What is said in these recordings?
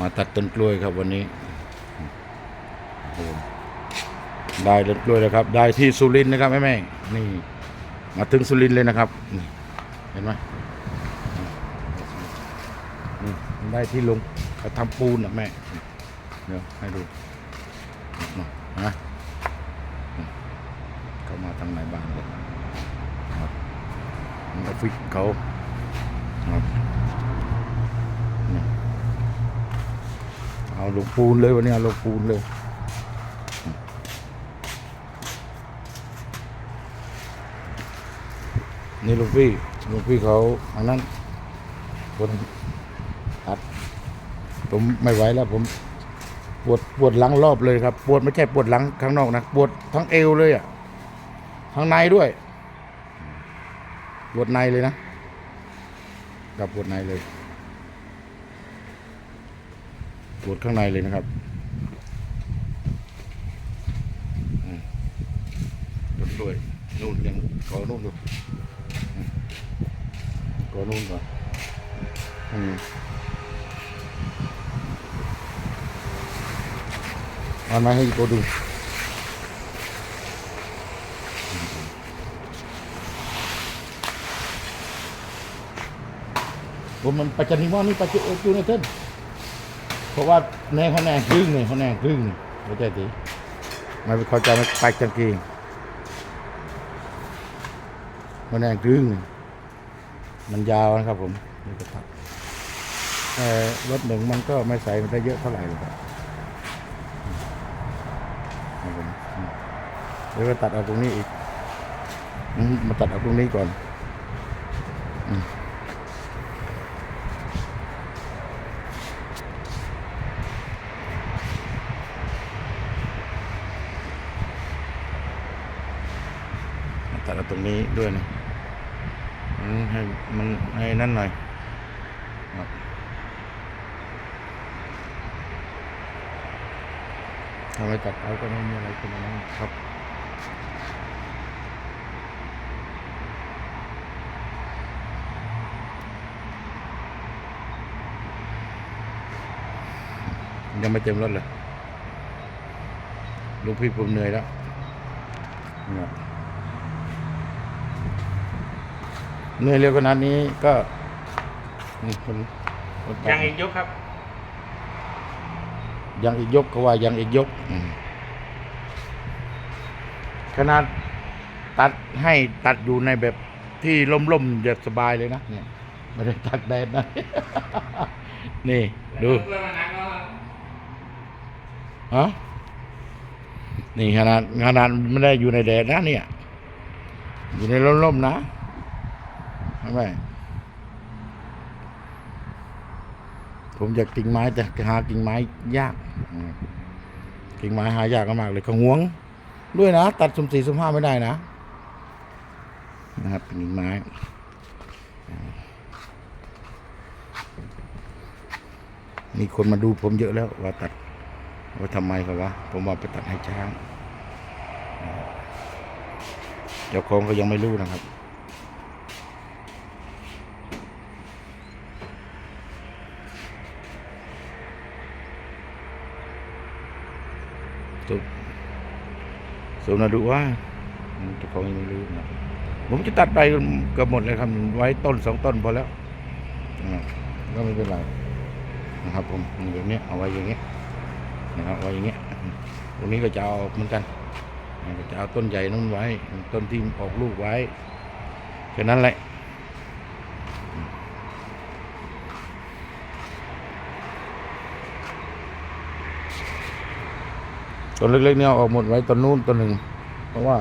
มาตัดต้นกล้วยครับวันนี้ ได้ต้นกล้วยแล้วครับ ได้ที่สุรินนะครับแม่แม่นี่ มาถึงสุรินเลยนะครับเห็นไหมนี่ได้ที่ลงเขาทำปูนนะแม่เดี๋ยวให้ดูนะเขามาทางไหนบ้างเลยครับออฟฟิศเขาครับ เอาลงปูนเลยวันนี้เอาลงปูนเลยนี่ลูกพี่ลูกพี่เขาอันนั้นคนอัดผมไม่ไหวแล้ว ผมปวดปวดหลังรอบเลยครับ ปวดไม่ใช่ปวดหลังข้างนอกนะปวดทั้งเอวเลยอะทั้งในด้วยปวดในเลยนะกับปวดในเลย ปวดข้างในเลยนะครับอืมปวดด้วยนู่นยังขอนู่นดูกอนนู่นก่อนอืมเอามาให้โกดูผมมันปัจจุบันนี่ปัจจุบันนี่เต้น เพราะว่าแนวเขาแนวครึ่งเนี่ยเขาแนวครึ่งนี่เข้าใจดีไม่เข้าใจไม่ไปจังกีเขาแนวครึ่งนี่มันยาวนะครับผมนี่ก็ตัดแต่รถหนึ่งมันก็ไม่ใส่มันได้เยอะเท่าไหร่หรอกครับเดี๋ยวก็ตัดเอาตรงนี้อีกมมาตัดเอาตรงนี้ก่อนอืม ตัดตรงนี้ด้วยนะให้มันให้นั่นหน่อยทำไมตัดเอาก็ไม่มีอะไรเป็นอะไรครับยังไม่เต็มรถเลยลูกพี่ผมเหนื่อยแล้วเนี่ย เหนื่อยเร็วขนาดนี้ก็นี่คนคนตัดยังอีกยกครับ ยังอีกยกก็ว่ายังอีกยกอืมขนาดตัดให้ตัดอยู่ในแบบที่ล่มๆแบบสบายเลยนะเนี่ยไม่ได้ตัดแดดนะ นี่ ดูเพื่อนมานักแล้วฮะนี่ขนาดขนาดไม่ได้อยู่ในแดดนะเนี่ย อยู่ในร่มๆนะใช่ ไหมผมอยากกิ่งไม้แต่หากิ่งไม้ยาก กิ่งไม้หายากมากเลยขงหวง ด้วยนะ ตัดสุ่มสี่สุ่มห้าไม่ได้นะ นะครับกิ่งไม้มีคนมาดูผมเยอะแล้วว่าตัดว่าทำไมเขาวะผมว่าไปตัดให้ช้างเจ้าของก็ยังไม่รู้นะครับ สุนาดูว่าเจ้าของยังไม่รู้นะผมจะตัดไปเกือบหมดเลยครับไว้ต้นสองต้นพอแล้วอ่าก็ไม่เป็นไรนะครับ ผมอย่างเนี้ยเอาไว้อย่างเงี้ยนะครับไว้อย่างเงี้ยตรงนี้ก็จะเอาเหมือนกันก็จะเอาต้นใหญ่นั้นไว้ ต้นที่ออกลูกไว้แค่นั้นแหละ ต้นเล็กๆเนี่ยเอาอกหมดไว้ต้นนู้นต้นหนึ่ง เพราะว่า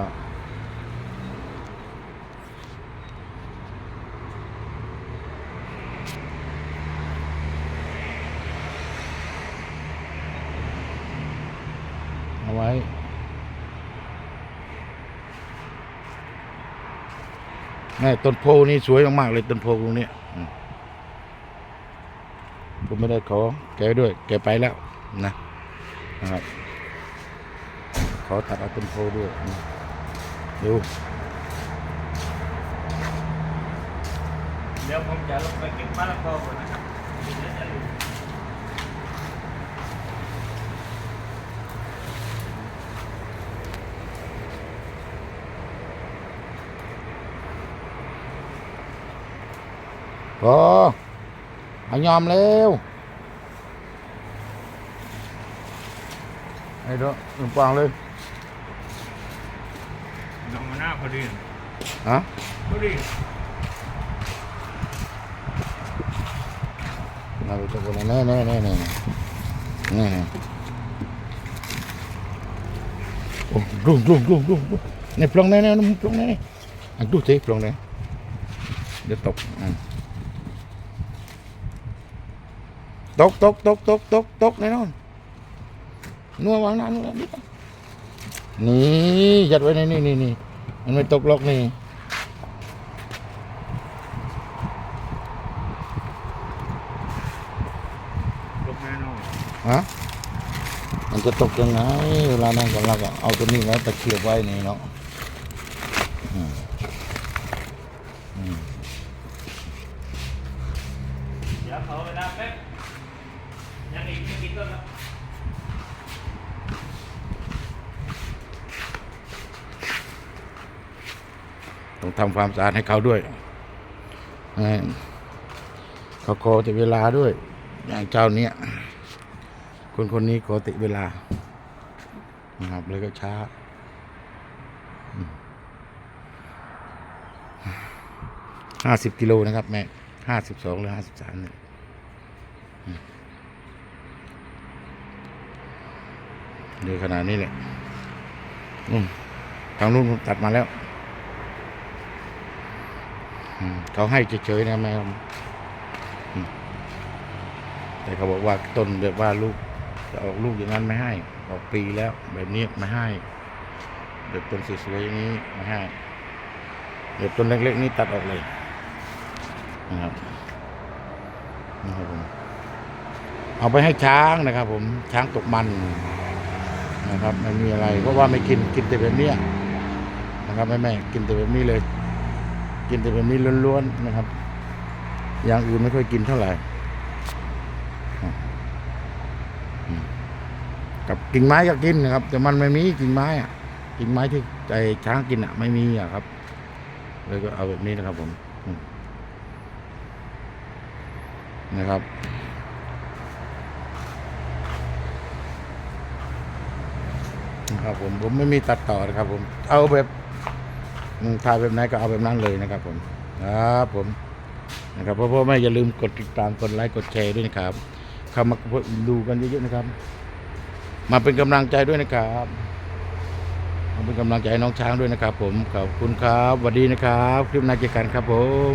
เอาไว้แม่ต้นโพนี่สวยมากๆเลยต้นโพตรงนี้ผมไม่ได้ขอแกด้วย แกไปแล้วนะนะครับ เขาตัดเอาต้นโพด้วยดูเดี๋ยวผมจะลงไปเก็บมะละกอก่อนนะครับเดี๋ยวจะลืมโอ้ยอมเร็วไอ้เด้อลงปางเลย ลงมาหน้าพอดีฮะพอดีมาไปตะโกนแน่แน่แน่แน่แน่โอ้ดุ้งดุ้งดุ้งดุ้งดุ้งนี่ปลงแน่แน่นุ่มปลงแน่แน่อะดูสิปลงแน่เดี๋ยวตกอะตกตกตกตกตกตกแน่นอนนัววางหน้านัวนี่นี่ยัดไว้ในนี่นี่นี่ มันไม่ตกหรอกนี่ลงแน่นอนฮะมันจะตกยังไงเวลานั่งกับเราก็เอาตัวนี้ไว้ตะเกียบไว้นี่เนาะอืมอืม เดี๋ยวเขาเวลาแป๊บยังอีกไม่กี่ต้นแล้ว ต้องทำความสะอาดให้เขาด้วยเขาขอติเวลาด้วย อย่างเจ้าเนี้ยคนคนนี้ขอติเวลานะครับเลยก็ช้าห้าสิบกิโลนะครับแม่ห้าสิบสองหรือห้าสิบสามเนี่ยเดี๋ยขนาดนี้แหละทางนู้นตัดมาแล้ว เขาให้เฉยๆนะแม่แต่เขาบอกว่าต้นแบบว่าลูกจะออกลูกอย่างนั้นไม่ให้ ออกปีแล้ว แบบนี้ไม่ให้แบบต้นสวยๆอย่างนี้ไม่ให้แบบต้นเล็กๆนี้ตัดออกเลยนะครับนะครับผมเอาไปให้ช้างนะครับ ผมช้างตกมันนะครับ ไม่มีอะไร เพราะว่าไม่กินกินแต่แบบนี้นะครับแม่แม่กินแต่แบบนี้เลย กินแต่แบบนี้ล้วนๆนะครับ อย่างอื่นไม่ค่อยกินเท่าไหร่ กับกิ่งไม้ก็กินนะครับ แต่มันไม่มีกิ่งไม้อะกิ่งไม้ที่ใจช้างกินอะ ไม่มีอะครับ เลยก็เอาแบบนี้นะครับ ผมนะครับนะครับผมผมไม่มีตัดต่อนะครับผม เอาแบบ ถ่ายแบบไหนก็เอาแบบนั้นเลยนะครับผมครับผมนะครับพ่อพ่อแม่อย่าลืมกดติดตามกดไลค์กดแชร์ด้วยนะครับเข้ามาดูกันเยอะๆนะครับ มาเป็นกำลังใจด้วยนะครับมาเป็นกำลังใจน้องช้างด้วยนะครับ ผมขอบคุณครับสวัสดีนะครับ คลิปหน้าเจอกันครับผม